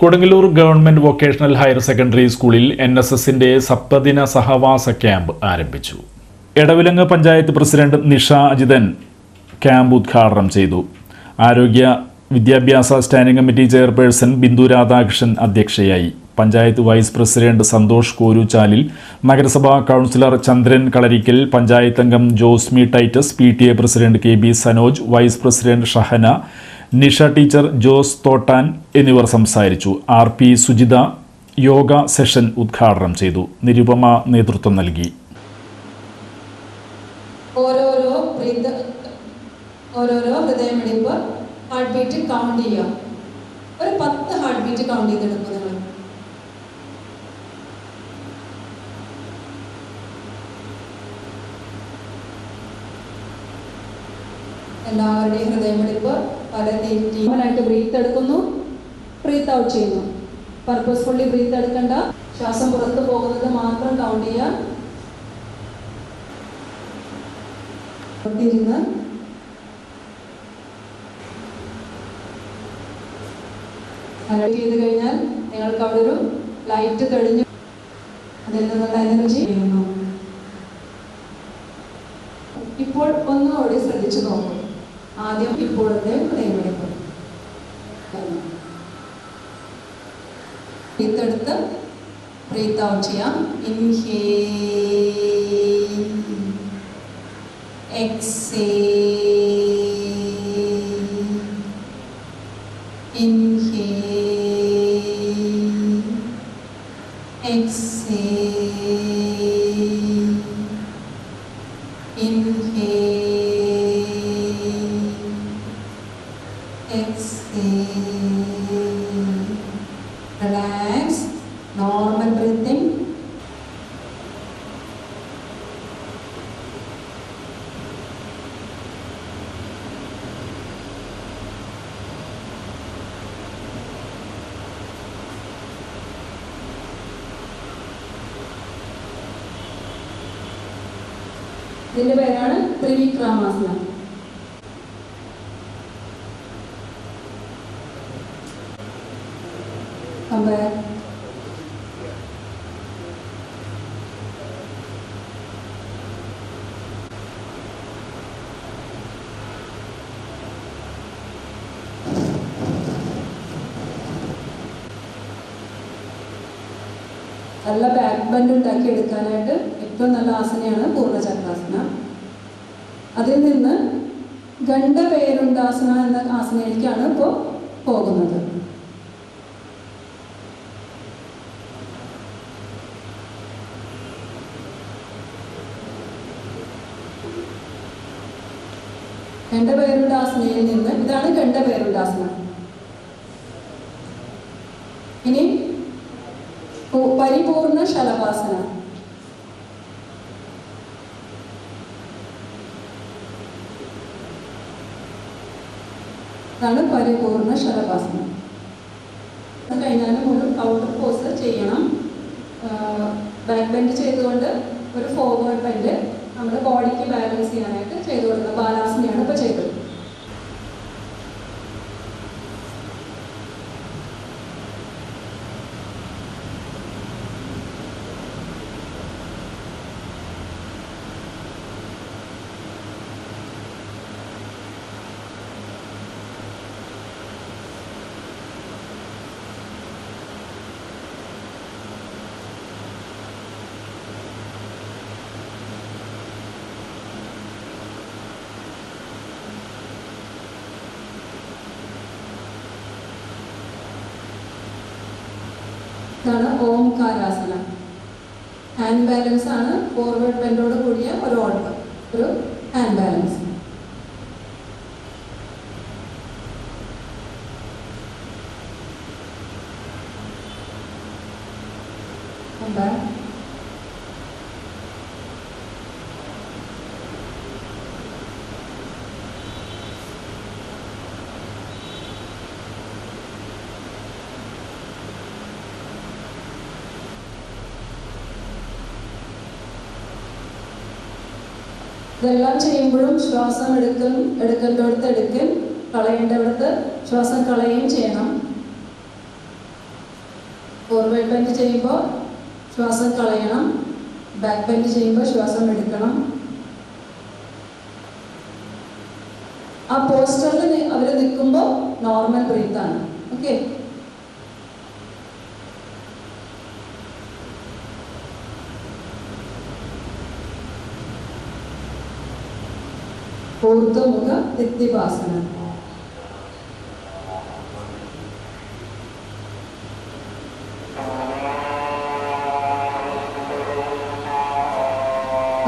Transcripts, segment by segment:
Kodungallur government vocational higher secondary സ്കൂളിൽ N S എസിന്റെ സപ്തദിന സഹവാസ ക്യാമ്പ് ആരംഭിച്ചു. എടവിലങ്ങ് പഞ്ചായത്ത് പ്രസിഡന്റ് നിഷ അജിതൻ ക്യാമ്പ് ഉദ്ഘാടനം ചെയ്തു. ആരോഗ്യ വിദ്യാഭ്യാസ standing committee chairperson Bindu Radhakrishnan അധ്യക്ഷയായി. പഞ്ചായത്ത് വൈസ് പ്രസിഡന്റ് സന്തോഷ് കോരുചാലിൽ നഗരസഭാ കൗൺസിലർ ചന്ദ്രൻ കളരിക്കൽ പഞ്ചായത്ത് അംഗം Josmi Titus P president K B Sanoj vice president Shahana Nisha teacher Jose Thottan എന്നിവർ സംസാരിച്ചു. R P Sujitha yoga session ഉദ്ഘാടനം ചെയ്തു. നിരുപമ നേതൃത്വം നൽകി. ഓരോരോ ഹൃദയമിടിപ്പ് ഹാർട്ട് ബീറ്റ് കൗണ്ട് ചെയ്യുക. ഒരു പത്ത് ഹാർട്ട് ബീറ്റ് കൗണ്ട് ചെയ്തെടുക്കും നിങ്ങൾ. എല്ലാവരുടെയും ഹൃദയമിടിപ്പ് പല തീരുമാനമായിട്ട് ബ്രീത്ത് എടുക്കുന്നു. ബ്രീത്ത് ഔട്ട് ചെയ്യുന്നു. പർപ്പസ്ഫുള്ളി ബ്രീത്ത് എടുക്കണ്ട. ശ്വാസം പുറത്തു പോകുന്നത് മാത്രം കൗണ്ട് ചെയ്യുക ഇരുന്ന്. അലർട്ട് ചെയ്ത് കഴിഞ്ഞാൽ നിങ്ങൾക്ക് അവിടെ ഒരു ലൈറ്റ് തെളിഞ്ഞു. അതിൽ നിന്നുള്ള എനർജി ചെയ്യുന്നു ഇപ്പോൾ ഒന്നുകൂടി ശ്രദ്ധിച്ചു നോക്കും. ആദ്യം ഇപ്പോഴത്തെ ഹൃദയമിടിപ്പ് ബ്രീത്തെടുത്ത് ബ്രീത്ത് ഔട്ട് ചെയ്യാം. ഇൻഹേ exhale. Inhale. Exhale. Exhale relax normal breathing ഇതിന്റെ പേരാണ് ത്രിവിക്രമാസനം നല്ല ബാക്ക് ബെൻഡ് ഉണ്ടാക്കി എടുക്കാനായിട്ട് ഏറ്റവും നല്ല ആസനയാണ് പൂർണചക്രാസന അതിൽ നിന്ന് ഗണ്ട പേരുണ്ടാസന എന്ന ആസനയിലേക്കാണ് ഇപ്പോൾ പോകുന്നത്. ഗണ്ഡപേരുണ്ടാസനയിൽ നിന്ന്. ഇതാണ് ഗണ്ഡപേരുണ്ടാസന ഇനി പൂ- പരിപൂർണ ശലഭാസന. അതാണ് പരിപൂർണ ശലഭാസനം. കഴിഞ്ഞാലും ഒരു ഔട്ടർ പോസ് ചെയ്യണം. ബാക്ക് ബെൻഡ് ചെയ്തുകൊണ്ട് ഒരു ഫോർവേഡ് ബെൻഡ് നമ്മുടെ ബോഡിക്ക് ബാലൻസ് ചെയ്യാനായിട്ട് ചെയ്തു കൊടുക്കുന്നത് ഇതാണ് ഓംകാരാസനം. ഹാൻഡ് ബാലൻസ് ആണ് ഫോർവേഡ് ബെൻഡോട് കൂടിയ ഒരു ഓൾട്ടർ ഒരു ഹാൻഡ് ബാലൻസ് ഇതെല്ലാം ചെയ്യുമ്പോഴും ശ്വാസം എടുക്കും എടുക്കേണ്ടടുത്ത് എടുക്കും കളയേണ്ടവിടത്ത് ശ്വാസം കളയുകയും ചെയ്യണം. ഫോർവേഡ് ബെൻഡ് ചെയ്യുമ്പോൾ ശ്വാസം കളയണം ബാക്ക് ബെൻഡ് ചെയ്യുമ്പോൾ ശ്വാസം എടുക്കണം. ആ പോസ്റ്ററിൽ അവർ നിൽക്കുമ്പോൾ നോർമൽ ബ്രീത്ത് ऊर्धमुख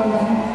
Thank you.